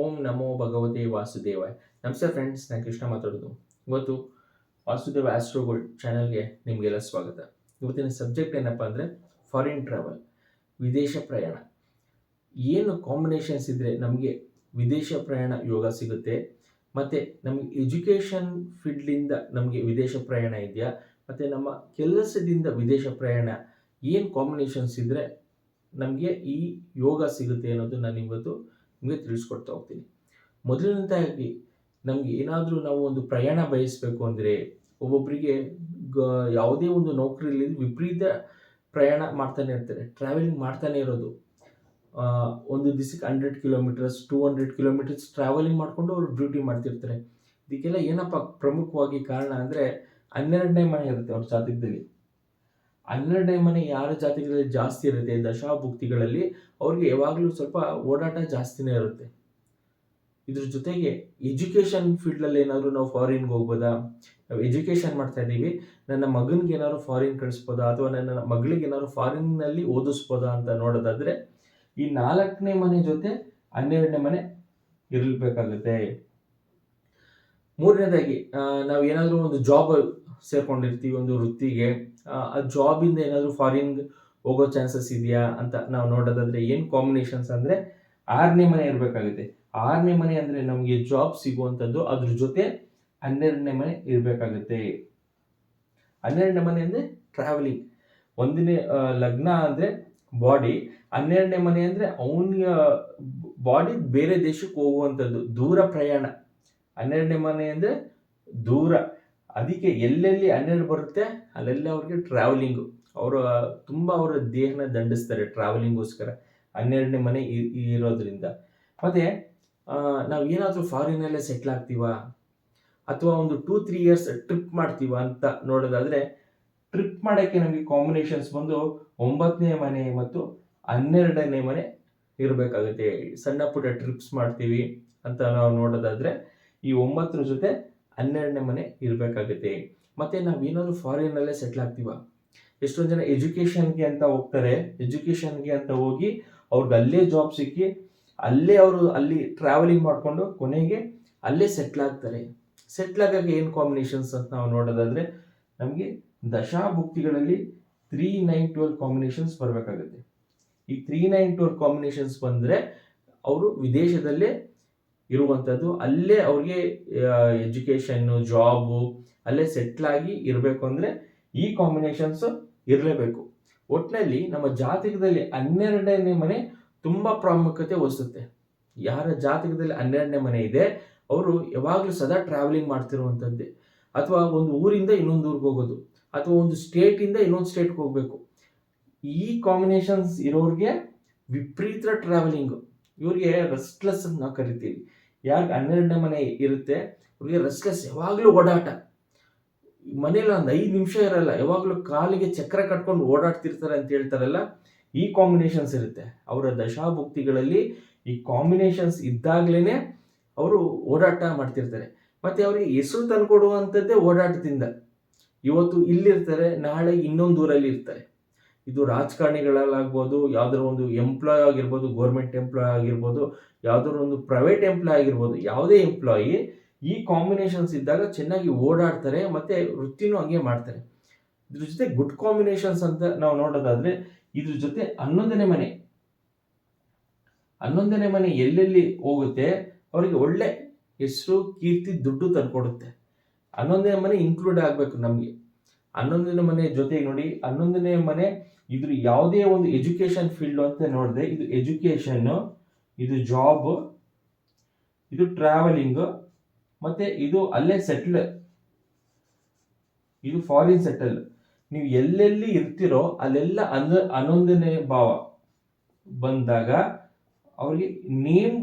ಓಂ ನಮೋ ಭಗವತೆ ವಾಸುದೇವಾಯ. ನಮಸ್ತೆ ಫ್ರೆಂಡ್ಸ್ ನಾನು ಕೃಷ್ಣ ಮಾತಾಡೋದು. ಇವತ್ತು ವಾಸುದೇವ ಆಸ್ಟ್ರೋಗೋಲ್ಡ್ ಚಾನಲ್ಗೆ ನಿಮಗೆಲ್ಲ ಸ್ವಾಗತ. ಇವತ್ತಿನ ಸಬ್ಜೆಕ್ಟ್ ಏನಪ್ಪ ಅಂದರೆ ಫಾರಿನ್ ಟ್ರಾವೆಲ್ ವಿದೇಶ ಪ್ರಯಾಣ. ಏನು ಕಾಂಬಿನೇಷನ್ಸ್ ಇದ್ದರೆ ನಮಗೆ ವಿದೇಶ ಪ್ರಯಾಣ ಯೋಗ ಸಿಗುತ್ತೆ, ಮತ್ತು ನಮಗೆ ಎಜುಕೇಷನ್ ಫೀಲ್ಡ್ಲಿಂದ ನಮಗೆ ವಿದೇಶ ಪ್ರಯಾಣ ಇದೆಯಾ, ಮತ್ತು ನಮ್ಮ ಕೆಲಸದಿಂದ ವಿದೇಶ ಪ್ರಯಾಣ ಏನು ಕಾಂಬಿನೇಷನ್ಸ್ ಇದ್ದರೆ ನಮಗೆ ಈ ಯೋಗ ಸಿಗುತ್ತೆ ಅನ್ನೋದು ನಾನು ಇವತ್ತು ನಿಮಗೆ ತಿಳಿಸ್ಕೊಡ್ತಾ ಹೋಗ್ತೀನಿ. ಮೊದಲನೇದಾಗಿ ನಮಗೆ ಏನಾದರೂ ನಾವು ಒಂದು ಪ್ರಯಾಣ ಬಯಸಬೇಕು ಅಂದರೆ ಒಬ್ಬೊಬ್ಬರಿಗೆ ಗ ಯಾವುದೇ ಒಂದು ನೌಕರಿಯಲ್ಲಿ ವಿಪರೀತ ಪ್ರಯಾಣ ಮಾಡ್ತಾನೆ ಇರ್ತಾರೆ ಟ್ರಾವೆಲಿಂಗ್ ಮಾಡ್ತಾನೆ ಇರೋದು. ಒಂದು ದಿವಸಕ್ಕೆ hundred kilometres two hundred kilometres travelling ಮಾಡಿಕೊಂಡು ಅವರು ಡ್ಯೂಟಿ ಮಾಡ್ತಿರ್ತಾರೆ. ಇದಕ್ಕೆಲ್ಲ ಏನಪ್ಪ ಪ್ರಮುಖವಾಗಿ ಕಾರಣ ಅಂದರೆ ಹನ್ನೆರಡನೇ ಮನೆ ಇರುತ್ತೆ ಅವ್ರ ಜಾತಕದಲ್ಲಿ. ಹನ್ನೆರಡನೇ ಮನೆ ಯಾರ ಜಾತಿಗಳಲ್ಲಿ ಜಾಸ್ತಿ ಇರುತ್ತೆ, ದಶಾಭುಕ್ತಿಗಳಲ್ಲಿ ಅವ್ರಿಗೆ ಯಾವಾಗಲೂ ಸ್ವಲ್ಪ ಓಡಾಟ ಜಾಸ್ತಿನೇ ಇರುತ್ತೆ. ಇದ್ರ ಜೊತೆಗೆ ಎಜುಕೇಷನ್ ಫೀಲ್ಡಲ್ಲಿ ಏನಾದರೂ ನಾವು ಫಾರಿನ್ಗೆ ಹೋಗ್ಬೋದಾ? ನಾವು ಎಜುಕೇಷನ್ ಮಾಡ್ತಾ ಇದ್ದೀವಿ. ನನ್ನ ಮಗನಿಗೆ ಏನಾದ್ರು ಫಾರಿನ್ ಕಳಿಸ್ಬೋದಾ? ಅಥವಾ ನನ್ನ ಮಗಳಿಗೆ ಏನಾದ್ರು ಫಾರಿನ್ನಲ್ಲಿ ಓದಿಸ್ಬೋದಾ ಅಂತ ನೋಡೋದಾದರೆ, ಈ ನಾಲ್ಕನೇ ಮನೆ ಜೊತೆ ಹನ್ನೆರಡನೇ ಮನೆ ಇರಬೇಕಾಗುತ್ತೆ. ಮೂರನೇದಾಗಿ ನಾವು ಏನಾದರೂ ಒಂದು ಜಾಬ್ ಸೇರ್ಕೊಂಡಿರ್ತೀವಿ ಒಂದು ವೃತ್ತಿಗೆ ಆ, ಜಾಬಿಂದ ಏನಾದರೂ ಫಾರಿನ್ ಹೋಗೋ ಚಾನ್ಸಸ್ ಇದೆಯಾ ಅಂತ ನಾವು ನೋಡೋದಾದ್ರೆ ಏನು ಕಾಂಬಿನೇಷನ್ಸ್ ಅಂದರೆ ಆರನೇ ಮನೆ ಇರಬೇಕಾಗುತ್ತೆ. ಆರನೇ ಮನೆ ಅಂದರೆ ನಮಗೆ ಜಾಬ್ ಸಿಗುವಂಥದ್ದು ಅದ್ರ ಜೊತೆ ಹನ್ನೆರಡನೇ ಮನೆ ಇರಬೇಕಾಗುತ್ತೆ. ಹನ್ನೆರಡನೇ ಮನೆ ಅಂದರೆ ಟ್ರಾವೆಲಿಂಗ್ ಒಂದನೇ ಲಗ್ನ ಅಂದರೆ ಬಾಡಿ ಹನ್ನೆರಡನೇ ಮನೆ ಅಂದರೆ ಅವನಿಗೆ ಬಾಡಿ ಬೇರೆ ದೇಶಕ್ಕೆ ಹೋಗುವಂಥದ್ದು ದೂರ ಪ್ರಯಾಣ. ಹನ್ನೆರಡನೇ ಮನೆ ಅಂದರೆ ದೂರ. ಅದಕ್ಕೆ ಎಲ್ಲೆಲ್ಲಿ ಹನ್ನೆರಡು ಬರುತ್ತೆ? ಅಲ್ಲೆಲ್ಲ ಅವ್ರಿಗೆ ಟ್ರಾವೆಲಿಂಗು ಅವರು, ತುಂಬ ಅವರ ದೇಹನ ದಂಡಿಸ್ತಾರೆ ಟ್ರಾವೆಲಿಂಗೋಸ್ಕರ ಹನ್ನೆರಡನೇ ಮನೆ ಇರೋದ್ರಿಂದ. ಮತ್ತು ನಾವು ಏನಾದರೂ ಫಾರಿನಲ್ಲೇ ಸೆಟ್ಲ್ ಆಗ್ತೀವಾ? ಅಥವಾ ಒಂದು ಟೂ ತ್ರೀ ಇಯರ್ಸ್ ಟ್ರಿಪ್ ಮಾಡ್ತೀವ ಅಂತ ನೋಡೋದಾದ್ರೆ ಟ್ರಿಪ್ ಮಾಡೋಕ್ಕೆ ನಮಗೆ ಕಾಂಬಿನೇಷನ್ಸ್ ಬಂದು ಒಂಬತ್ತನೇ ಮನೆ ಮತ್ತು ಹನ್ನೆರಡನೇ ಮನೆ ಇರಬೇಕಾಗುತ್ತೆ. ಸಣ್ಣ ಪುಟ್ಟ ಟ್ರಿಪ್ಸ್ ಮಾಡ್ತೀವಿ ಅಂತ ನಾವು ನೋಡೋದಾದ್ರೆ, ಈ ಒಂಬತ್ತರ ಜೊತೆ ಹನ್ನೆರಡನೇ ಮನೆ ಇರಬೇಕಾಗುತ್ತೆ. ಮತ್ತೆ ನಾವು ಏನಾದರೂ ಫಾರಿನಲ್ಲೇ ಸೆಟ್ಲ್ ಆಗ್ತೀವ? ಎಷ್ಟೊಂದು ಜನ ಎಜುಕೇಷನ್ಗೆ ಅಂತ ಹೋಗ್ತಾರೆ. ಎಜುಕೇಷನ್ಗೆ ಅಂತ ಹೋಗಿ ಅವ್ರಿಗೆ ಅಲ್ಲೇ ಜಾಬ್ ಸಿಕ್ಕಿ ಅಲ್ಲೇ ಅವರು ಅಲ್ಲಿ ಟ್ರಾವೆಲಿಂಗ್ ಮಾಡಿಕೊಂಡು ಕೊನೆಗೆ ಅಲ್ಲೇ ಸೆಟ್ಲ್ ಆಗ್ತಾರೆ. ಸೆಟ್ಲ್ ಆಗೋಕ್ಕೆ ಏನು ಕಾಂಬಿನೇಷನ್ಸ್ ಅಂತ ನಾವು ನೋಡೋದಾದ್ರೆ ನಮಗೆ ದಶಾಭುಕ್ತಿಗಳಲ್ಲಿ ತ್ರೀ ನೈನ್ ಟ್ವೆಲ್ ಕಾಂಬಿನೇಷನ್ಸ್ ಬರಬೇಕಾಗುತ್ತೆ. ಈ ತ್ರೀ ನೈನ್ ಟ್ವೆಲ್ ಕಾಂಬಿನೇಷನ್ಸ್ ಬಂದರೆ ಅವರು ವಿದೇಶದಲ್ಲೇ ಇರುವಂಥದ್ದು ಅಲ್ಲೇ ಅವ್ರಿಗೆ ಎಜುಕೇಷನ್ನು ಜಾಬು ಅಲ್ಲೇ ಸೆಟ್ಲಾಗಿ ಇರಬೇಕು ಅಂದರೆ ಈ ಕಾಂಬಿನೇಷನ್ಸ್ ಇರಲೇಬೇಕು. ಒಟ್ಟಿನಲ್ಲಿ ನಮ್ಮ ಜಾತಕದಲ್ಲಿ ಹನ್ನೆರಡನೇ ಮನೆ ತುಂಬ ಪ್ರಾಮುಖ್ಯತೆ ವಹಿಸುತ್ತೆ. ಯಾರ ಜಾತಕದಲ್ಲಿ ಹನ್ನೆರಡನೇ ಮನೆ ಇದೆ, ಅವರು ಯಾವಾಗಲೂ ಸದಾ ಟ್ರಾವೆಲಿಂಗ್ ಮಾಡ್ತಿರುವಂಥದ್ದೇ ಅಥವಾ ಒಂದು ಊರಿಂದ ಇನ್ನೊಂದು ಊರಿಗೆ ಹೋಗೋದು, ಅಥವಾ ಒಂದು ಸ್ಟೇಟಿಂದ ಇನ್ನೊಂದು ಸ್ಟೇಟ್ಗೆ ಹೋಗಬೇಕು. ಈ ಕಾಂಬಿನೇಷನ್ಸ್ ಇರೋರಿಗೆ ವಿಪರೀತ ಟ್ರಾವೆಲಿಂಗು ಇವ್ರಿಗೆ ರೆಸ್ಟ್ಲೆಸ್ ನಾವು ಕರಿತೀವಿ. ಯಾಕೆ ಹನ್ನೆರಡನೇ ಮನೆ ಇರುತ್ತೆ? ಅವ್ರಿಗೆ ರಸ್ಕಸ್ ಯಾವಾಗಲೂ ಓಡಾಟ. ಮನೇಲಿ ಒಂದು ಐದು ನಿಮಿಷ ಇರಲ್ಲ, ಯಾವಾಗಲೂ ಕಾಲಿಗೆ ಚಕ್ರ ಕಟ್ಕೊಂಡು ಓಡಾಡ್ತಿರ್ತಾರೆ ಅಂತ ಹೇಳ್ತಾರಲ್ಲ, ಈ ಕಾಂಬಿನೇಷನ್ಸ್ ಇರುತ್ತೆ. ಅವರ ದಶಾಭುಕ್ತಿಗಳಲ್ಲಿ ಈ ಕಾಂಬಿನೇಷನ್ಸ್ ಇದ್ದಾಗ್ಲೇ ಅವರು ಓಡಾಟ ಮಾಡ್ತಿರ್ತಾರೆ. ಮತ್ತೆ ಅವರಿಗೆ ಹೆಸರು ತಂದುಕೊಡುವಂಥದ್ದೇ ಓಡಾಟದಿಂದ. ಇವತ್ತು ಇಲ್ಲಿರ್ತಾರೆ, ನಾಳೆ ಇನ್ನೊಂದು ಊರಲ್ಲಿ ಇರ್ತಾರೆ ಇದು ರಾಜಕಾರಣಿಗಳಲ್ಲಾಗ್ಬೋದು ಯಾವ್ದಾರ ಒಂದು ಎಂಪ್ಲಾಯ್ ಆಗಿರ್ಬೋದು ಗೌರ್ಮೆಂಟ್ ಎಂಪ್ಲಾಯ್ ಆಗಿರ್ಬೋದು ಯಾವ್ದಾರ ಒಂದು ಪ್ರೈವೇಟ್ ಎಂಪ್ಲಾಯ್ ಆಗಿರ್ಬೋದು, ಯಾವುದೇ ಎಂಪ್ಲಾಯಿ ಈ ಕಾಂಬಿನೇಷನ್ಸ್ ಇದ್ದಾಗ ಚೆನ್ನಾಗಿ ಓಡಾಡ್ತಾರೆ, ಮತ್ತೆ ವೃತ್ತಿನೂ ಹಂಗೆ ಮಾಡ್ತಾರೆ. ಇದ್ರ ಜೊತೆ ಗುಡ್ ಕಾಂಬಿನೇಷನ್ಸ್ ಅಂತ ನಾವು ನೋಡೋದಾದ್ರೆ, ಇದ್ರ ಜೊತೆ ಹನ್ನೊಂದನೇ ಮನೆ. ಹನ್ನೊಂದನೇ ಮನೆ ಎಲ್ಲೆಲ್ಲಿ ಹೋಗುತ್ತೆ? ಅವರಿಗೆ ಒಳ್ಳೆ ಹೆಸರು, ಕೀರ್ತಿ, ದುಡ್ಡು ತಂದುಕೊಡುತ್ತೆ. ಹನ್ನೊಂದನೇ ಮನೆ ಇನ್ಕ್ಲೂಡ್ ಆಗಬೇಕು ನಮಗೆ. ಹನ್ನೊಂದನೇ ಮನೆ ಜೊತೆಗೆ ನೋಡಿ, ಹನ್ನೊಂದನೇ ಮನೆ ಇದ್ರ ಯಾವುದೇ ಒಂದು ಎಜುಕೇಶನ್ ಫೀಲ್ಡ್ ಅಂತ ನೋಡಿದೆ, ಇದು ಎಜುಕೇಶನ್ ಇದು ಜಾಬ್ ಇದು ಟ್ರಾವೆಲಿಂಗ್ ಮತ್ತೆ ಇದು ಅಲ್ಲೇ ಸೆಟ್ಲ್ ಇದು ಫಾರಿನ್ ಸೆಟಲ್ ನೀವು ಎಲ್ಲೆಲ್ಲಿ ಇರ್ತಿರೋ ಅಲ್ಲೆಲ್ಲ ಅನ್ನ ಹನ್ನೊಂದನೇ ಭಾವ ಬಂದಾಗ ಅವ್ರಿಗೆ ನೇಮ್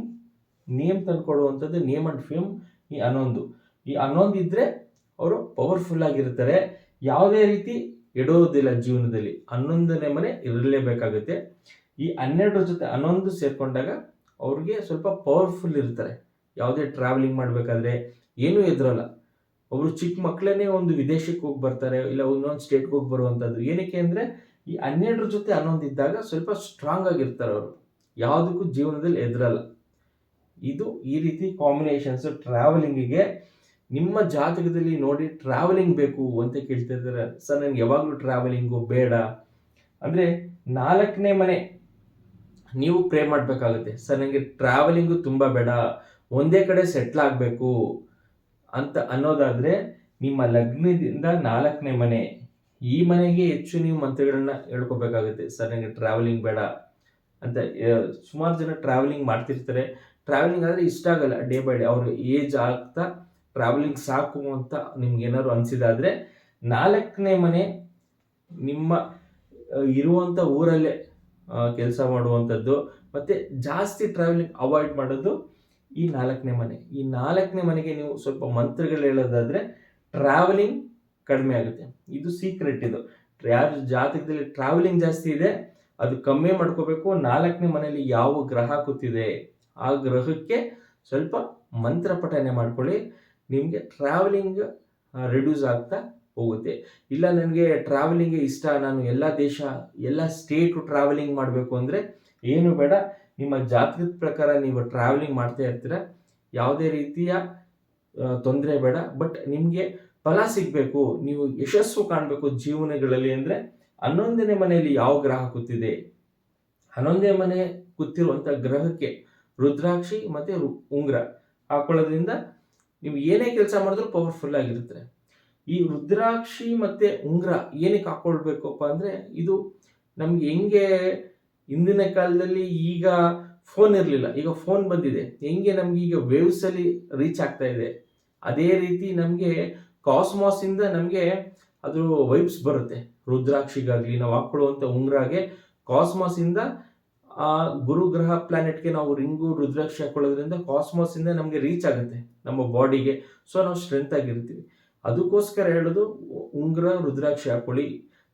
ನೇಮ್ ತಂದ್ಕೊಡುವಂಥದ್ದು ನೇಮ್ ಅಂಡ್ ಫೇಮ್ ಈ ಹನ್ನೊಂದು. ಈ ಹನ್ನೊಂದು ಇದ್ರೆ ಅವರು ಪವರ್ಫುಲ್ ಆಗಿರ್ತಾರೆ. ಯಾವುದೇ ರೀತಿ ಎಡೋದಿಲ್ಲ ಜೀವನದಲ್ಲಿ ಹನ್ನೊಂದನೇ ಮನೆ ಇರಲೇಬೇಕಾಗುತ್ತೆ. ಈ ಹನ್ನೆರಡರ ಜೊತೆ ಹನ್ನೊಂದು ಸೇರ್ಕೊಂಡಾಗ ಅವ್ರಿಗೆ ಸ್ವಲ್ಪ ಪವರ್ಫುಲ್ ಇರ್ತಾರೆ. ಯಾವುದೇ ಟ್ರಾವೆಲಿಂಗ್ ಮಾಡಬೇಕಾದ್ರೆ ಏನೂ ಎದುರಲ್ಲ. ಅವರು ಚಿಕ್ಕ ಮಕ್ಕಳೇ ಒಂದು ವಿದೇಶಕ್ಕೆ ಹೋಗಿ ಬರ್ತಾರೆ, ಇಲ್ಲ ಒಂದೊಂದು ಸ್ಟೇಟ್ಗೆ ಹೋಗಿ ಬರುವಂಥದ್ದು ಏನಕ್ಕೆ ಅಂದರೆ ಈ ಹನ್ನೆರಡರ ಜೊತೆ ಹನ್ನೊಂದು ಇದ್ದಾಗ ಸ್ವಲ್ಪ ಸ್ಟ್ರಾಂಗ್ ಆಗಿರ್ತಾರೆ ಅವರು. ಯಾವುದಕ್ಕೂ ಜೀವನದಲ್ಲಿ ಎದುರಲ್ಲ. ಇದು ಈ ರೀತಿ ಕಾಂಬಿನೇಷನ್ಸ್ ಟ್ರಾವೆಲಿಂಗಿಗೆ ನಿಮ್ಮ ಜಾತಕದಲ್ಲಿ ನೋಡಿ ಟ್ರಾವೆಲಿಂಗ್ ಬೇಕು ಅಂತ ಕೇಳ್ತಾ ಇದ್ದಾರೆ ಸರ್ ನನಗೆ ಯಾವಾಗಲೂ ಟ್ರಾವೆಲಿಂಗು ಬೇಡ. ಅಂದರೆ ನಾಲ್ಕನೇ ಮನೆ ನೀವು ಪ್ರೇ ಮಾಡಬೇಕಾಗುತ್ತೆ. ಸರ್ ನನಗೆ ಟ್ರಾವೆಲಿಂಗು ತುಂಬ ಬೇಡ. ಒಂದೇ ಕಡೆ ಸೆಟ್ಲ್ ಆಗಬೇಕು ಅಂತ ಅನ್ನೋದಾದರೆ ನಿಮ್ಮ ಲಗ್ನದಿಂದ ನಾಲ್ಕನೇ ಮನೆ, ಈ ಮನೆಗೆ ಹೆಚ್ಚು ನೀವು ಮಂತ್ರಗಳನ್ನ ಹೇಳ್ಕೊಬೇಕಾಗುತ್ತೆ. ಸರ್ ನನಗೆ ಟ್ರಾವೆಲಿಂಗ್ ಬೇಡ ಅಂತ ಸುಮಾರು ಜನ ಟ್ರಾವೆಲಿಂಗ್ ಮಾಡ್ತಿರ್ತಾರೆ. ಟ್ರಾವೆಲಿಂಗ್ ಆದರೆ ಇಷ್ಟ ಆಗಲ್ಲ. ಡೇ ಬೈ ಡೇ ಅವ್ರ ಏಜ್ ಆಗ್ತಾ ಟ್ರಾವೆಲಿಂಗ್ ಸಾಕು ಅಂತ ನಿಮ್ಗೆ ಏನಾದ್ರು ಅನಿಸಿದಾದರೆ ನಾಲ್ಕನೇ ಮನೆ ನಿಮ್ಮ ಇರುವಂಥ ಊರಲ್ಲೇ ಕೆಲಸ ಮಾಡುವಂಥದ್ದು, ಮತ್ತು ಜಾಸ್ತಿ ಟ್ರಾವೆಲಿಂಗ್ ಅವಾಯ್ಡ್ ಮಾಡೋದು ಈ ನಾಲ್ಕನೇ ಮನೆ. ಈ ನಾಲ್ಕನೇ ಮನೆಗೆ ನೀವು ಸ್ವಲ್ಪ ಮಂತ್ರಗಳು ಹೇಳೋದಾದರೆ ಟ್ರಾವೆಲಿಂಗ್ ಕಡಿಮೆ ಆಗುತ್ತೆ. ಇದು ಸೀಕ್ರೆಟ್ ಇದು. ಯಾರ ಜಾತಕದಲ್ಲಿ ಟ್ರಾವೆಲಿಂಗ್ ಜಾಸ್ತಿ ಇದೆ, ಅದು ಕಮ್ಮಿ ಮಾಡ್ಕೋಬೇಕು, ನಾಲ್ಕನೇ ಮನೆಯಲ್ಲಿ ಯಾವ ಗ್ರಹ ಕೂತಿದೆ ಆ ಗ್ರಹಕ್ಕೆ ಸ್ವಲ್ಪ ಮಂತ್ರ ಪಠನೆ ಮಾಡ್ಕೊಳ್ಳಿ. ನಿಮಗೆ ಟ್ರಾವೆಲಿಂಗ್ ರಿಡ್ಯೂಸ್ ಆಗ್ತಾ ಹೋಗುತ್ತೆ. ಇಲ್ಲ ನನಗೆ ಟ್ರಾವೆಲಿಂಗ್ ಇಷ್ಟ, ನಾನು ಎಲ್ಲ ದೇಶ, ಎಲ್ಲ ಸ್ಟೇಟು ಟ್ರಾವೆಲಿಂಗ್ ಮಾಡಬೇಕು ಅಂದರೆ ಏನು ಬೇಡ. ನಿಮ್ಮ ಜಾತಕದ ಪ್ರಕಾರ ನೀವು ಟ್ರಾವೆಲಿಂಗ್ ಮಾಡ್ತಾ ಇರ್ತೀರ. ಯಾವುದೇ ರೀತಿಯ ತೊಂದರೆ ಬೇಡ. ಬಟ್ ನಿಮಗೆ ಫಲ ಸಿಗಬೇಕು. ನೀವು ಯಶಸ್ಸು ಕಾಣಬೇಕು ಜೀವನಗಳಲ್ಲಿ ಅಂದರೆ ಹನ್ನೊಂದನೇ ಮನೆಯಲ್ಲಿ ಯಾವ ಗ್ರಹ ಕೂತಿದೆ? ಹನ್ನೊಂದನೇ ಮನೆ ಕೂತಿರುವಂಥ ಗ್ರಹಕ್ಕೆ ರುದ್ರಾಕ್ಷಿ ಮತ್ತು ಉಂಗ್ರ ಹಾಕೊಳ್ಳೋದ್ರಿಂದ ನೀವು ಏನೇ ಕೆಲಸ ಮಾಡಿದ್ರೂ ಪವರ್ಫುಲ್ ಆಗಿರುತ್ತೆ. ಈ ರುದ್ರಾಕ್ಷಿ ಮತ್ತು ಉಂಗ್ರ ಏನಕ್ಕೆ ಹಾಕೊಳ್ಬೇಕಪ್ಪ ಅಂದರೆ ಇದು ನಮ್ಗೆ ಹೆಂಗೆ ಹಿಂದಿನ ಕಾಲದಲ್ಲಿ ಈಗ ಫೋನ್ ಇರಲಿಲ್ಲ. ಈಗ ಫೋನ್ ಬಂದಿದೆ. ಹೆಂಗೆ ನಮ್ಗೆ ಈಗ ವೇವ್ಸಲ್ಲಿ ರೀಚ್ ಆಗ್ತಾ ಇದೆ. ಅದೇ ರೀತಿ ನಮಗೆ ಕಾಸ್ಮಾಸಿಂದ ನಮಗೆ ಅದು ವೈಬ್ಸ್ ಬರುತ್ತೆ. ರುದ್ರಾಕ್ಷಿಗಾಗಲಿ, ನಾವು ಹಾಕೊಳ್ಳುವಂಥ ಉಂಗ್ರಾಗೆ ಕಾಸ್ಮಾಸಿಂದ ಆ ಗುರುಗ್ರಹ ಪ್ಲಾನೆಟ್ಗೆ ನಾವು ರಿಂಗು, ರುದ್ರಾಕ್ಷಿ ಹಾಕೊಳ್ಳೋದ್ರಿಂದ ಕಾಸ್ಮೋಸಿಂದ ನಮಗೆ ರೀಚ್ ಆಗುತ್ತೆ, ನಮ್ಮ ಬಾಡಿಗೆ ಸೊ ನಾವು ಸ್ಟ್ರೆಂತ್ ಆಗಿರ್ತೀವಿ. ಅದಕ್ಕೋಸ್ಕರ ಹೇಳೋದು, ಉಂಗ್ರ, ರುದ್ರಾಕ್ಷಿ ಹಾಕೊಳ್ಳಿ.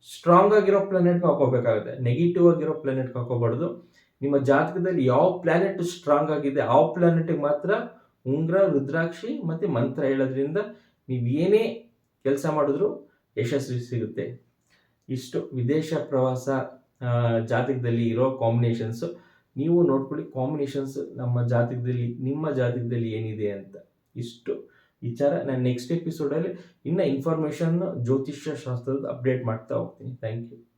ಸ್ಟ್ರಾಂಗ್ ಆಗಿರೋ ಪ್ಲಾನೆಟ್ಗೆ ಹಾಕೋಬೇಕಾಗುತ್ತೆ. ನೆಗೆಟಿವ್ ಆಗಿರೋ ಪ್ಲಾನೆಟ್ಗೆ ಹಾಕೋಬಾರ್ದು. ನಿಮ್ಮ ಜಾತಕದಲ್ಲಿ ಯಾವ ಪ್ಲಾನೆಟ್ ಸ್ಟ್ರಾಂಗ್ ಆಗಿದೆ, ಆ ಪ್ಲಾನೆಟ್ಗೆ ಮಾತ್ರ ಉಂಗ್ರ, ರುದ್ರಾಕ್ಷಿ ಮತ್ತು ಮಂತ್ರ ಹೇಳೋದ್ರಿಂದ ನೀವು ಏನೇ ಕೆಲಸ ಮಾಡಿದ್ರು ಯಶಸ್ವಿ ಸಿಗುತ್ತೆ. ಇಷ್ಟು ವಿದೇಶ ಪ್ರವಾಸ ಜಾತಕದಲ್ಲಿ ಇರೋ ಕಾಂಬಿನೇಷನ್ಸು ನೀವು ನೋಡ್ಕೊಳ್ಳಿ ಕಾಂಬಿನೇಷನ್ಸ್ ನಮ್ಮ ಜಾತಕದಲ್ಲಿ, ನಿಮ್ಮ ಜಾತಕದಲ್ಲಿ ಏನಿದೆ ಅಂತ. ಇಷ್ಟು ವಿಚಾರ ನಾನು ನೆಕ್ಸ್ಟ್ ಎಪಿಸೋಡಲ್ಲಿ ಇನ್ನೂ ಇನ್ಫಾರ್ಮೇಷನ್ ಜ್ಯೋತಿಷ್ಯ ಶಾಸ್ತ್ರದ ಅಪ್ಡೇಟ್ ಮಾಡ್ತಾ ಹೋಗ್ತೀನಿ. Thank you